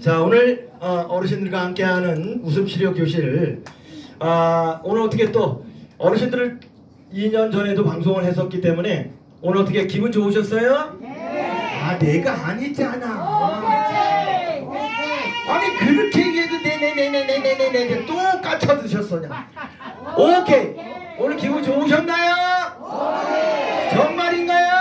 자 오늘 어, 어르신들과 함께하는 웃음 치료 교실. 아 오늘 어떻게 또 어르신들을 2년 전에도 방송을 했었기 때문에 오늘 어떻게 기분 좋으셨어요? 네. 아 내가 아니잖아. 아니 그렇게 얘기해도 네네네네네네네 똑같아 드셨어냐? 오케이. 오늘 기분 좋으셨나요? 정말인가요?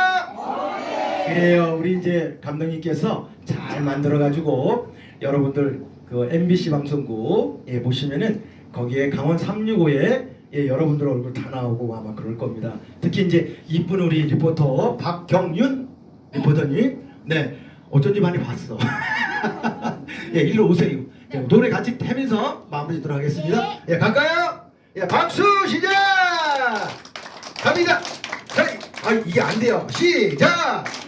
그래요. 우리 이제 감독님께서 잘 만들어 가지고 여러분들 그 MBC 방송국 예, 보시면은 거기에 강원 365에 예, 여러분들 얼굴 다 나오고 아마 그럴 겁니다. 특히 이제 이쁜 우리 리포터 박경윤 리포터님, 네 어쩐지 많이 봤어. 예, 일로 오세요. 예, 노래 같이 하면서 마무리 짓도록 하겠습니다. 예, 갈까요? 예, 박수 시작! 갑니다. 자, 아 이게 안 돼요. 시작.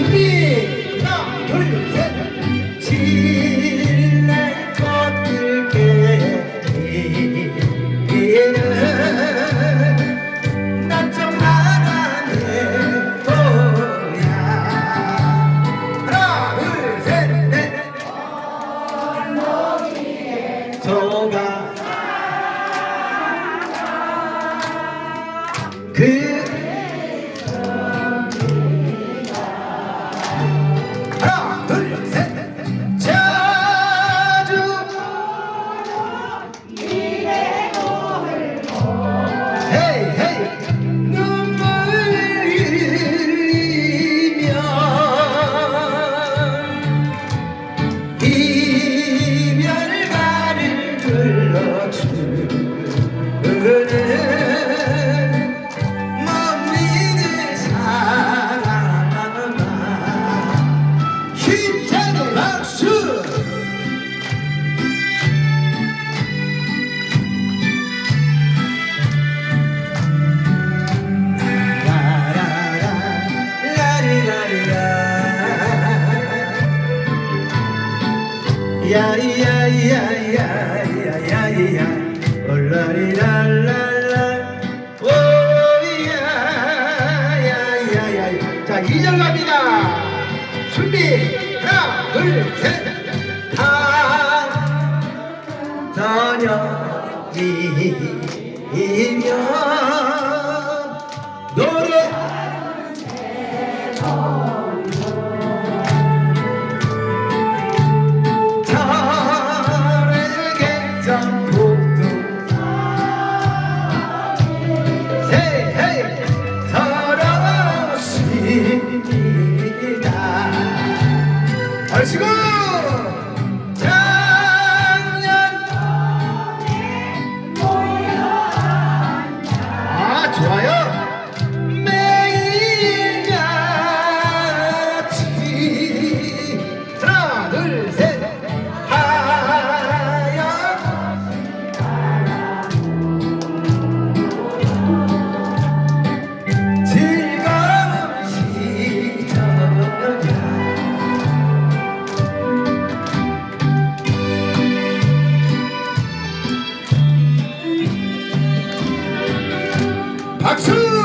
준비. 하나 둘셋 칠날 꽃들게 난좀 하나의 거야. 하나 둘셋넷. 저가 그 하나 둘셋. 자주 박수 라라라 라리라리라 야야야야야야야 올라리랄랄라 오야야야야 자 2절 갑니다 준비 하나 둘셋 다 저녁이면 노래 저에게 복도 헤이 서러웠습니다 얼씨 박수! 아